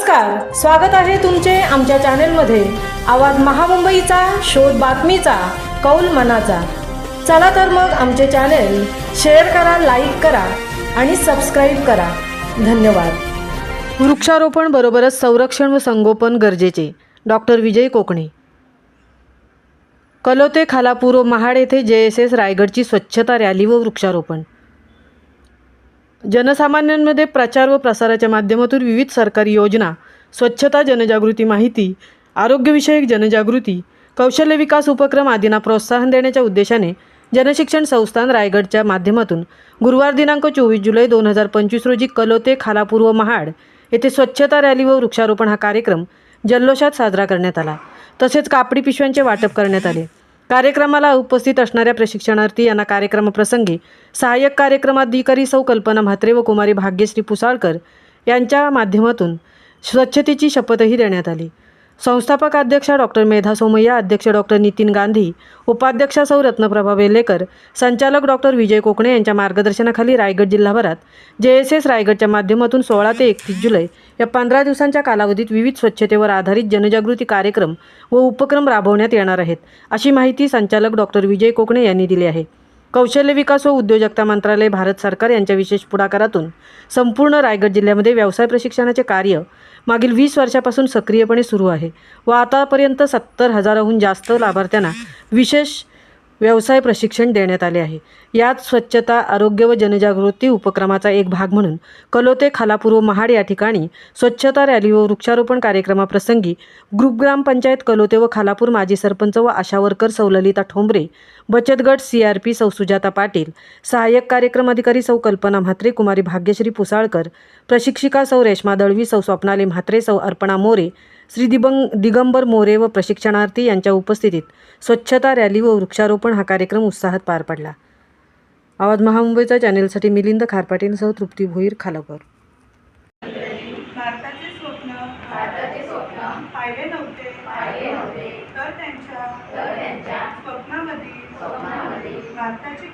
नमस्कार स्वागत आहे तुमचे आमच्या चॅनेलमध्ये. आवाज महामुंबईचा शोध बातमीचा कौल मनाचा. चला तर मग आमचे चॅनेल शेअर करा लाईक करा आणि सबस्क्राईब करा. धन्यवाद. वृक्षारोपण बरोबरच संरक्षण व संगोपन गरजेचे. डॉक्टर विजय कोकणे. कलोते खालापूर महाड येथे जे एस एस रायगडची स्वच्छता रॅली व वृक्षारोपण. जनसामान्यांमध्ये प्रचार व प्रसाराच्या माध्यमातून विविध सरकारी योजना स्वच्छता जनजागृती माहिती आरोग्यविषयक जनजागृती कौशल्य विकास उपक्रम आदींना प्रोत्साहन देण्याच्या उद्देशाने जनशिक्षण संस्थान रायगडच्या माध्यमातून गुरुवार दिनांक चोवीस जुलै दोन हजार पंचवीस रोजी कलोते खालापूर व महाड येथे स्वच्छता रॅली व वृक्षारोपण हा कार्यक्रम जल्लोषात साजरा करण्यात आला. तसेच कापडी पिशव्यांचे वाटप करण्यात आले. कार्यक्रमाला उपस्थित असणाऱ्या प्रशिक्षणार्थी यांना कार्यक्रमप्रसंगी सहाय्यक कार्यक्रमाधिकारी सौ कल्पना म्हात्रे व कुमारी भाग्यश्री पुसाळकर यांच्या माध्यमातून स्वच्छतेची शपथही देण्यात आली. संस्थापक अध्यक्षा डॉक्टर मेधा सोमय्या अध्यक्ष डॉक्टर नितीन गांधी उपाध्यक्षा सौ रत्नप्रभा वेलेकर संचालक डॉक्टर विजय कोकणे यांच्या मार्गदर्शनाखाली रायगड जिल्हाभरात जे एस एस रायगडच्या माध्यमातून सोळा ते एकतीस जुलै या पंधरा दिवसांच्या कालावधीत विविध स्वच्छतेवर आधारित जनजागृती कार्यक्रम व उपक्रम राबवण्यात येणार आहेत अशी माहिती संचालक डॉक्टर विजय कोकणे यांनी दिली आहे. कौशल्य विकास व उद्योजकता मंत्रालय भारत सरकार यांच्या विशेष पुढाकारातून संपूर्ण रायगड जिल्ह्यामध्ये व्यवसाय प्रशिक्षणाचे कार्य मागील वीस वर्षापासून सक्रियपणे सुरू आहे व आतापर्यंत सत्तर हजाराहून जास्त लाभार्थ्यांना विशेष व्यवसाय प्रशिक्षण देण्यात आले आहे. यात स्वच्छता आरोग्य व जनजागृती उपक्रमाचा एक भाग म्हणून कलोते खालापूर व महाड या ठिकाणी स्वच्छता रॅली व वृक्षारोपण कार्यक्रमाप्रसंगी ग्रुप ग्रामपंचायत कलोते व खालापूर माजी सरपंच व आशा वर्कर ठोंबरे बचत गट सी आर पी सौ सुजाता पाटील सहाय्यक कार्यक्रम अधिकारी सौ कल्पना म्हात्रे कुमारी भाग्यश्री पुसाळकर प्रशिक्षिका सौ रेश्मा दळवी सौ स्वप्नाली म्हात्रे सौ अर्पणा मोरे श्री दिबंग दिगंबर मोरे व प्रशिक्षणार्थी यांच्या उपस्थितीत स्वच्छता रॅली व वृक्षारोपण हा कार्यक्रम उत्साहात पार पडला. आवाज महामुंबईचा चॅनेलसाठी मिलिंद खारपाटीलसह तृप्ती भोईर खालापूर. भारताचे स्वप्न भारताचे स्वप्न पाहिले नव्हते. पाहिले नव्हते. तर त्यांच्या तर त्यांच्या स्वप्नामध्ये स्वप्नामध्ये भारताची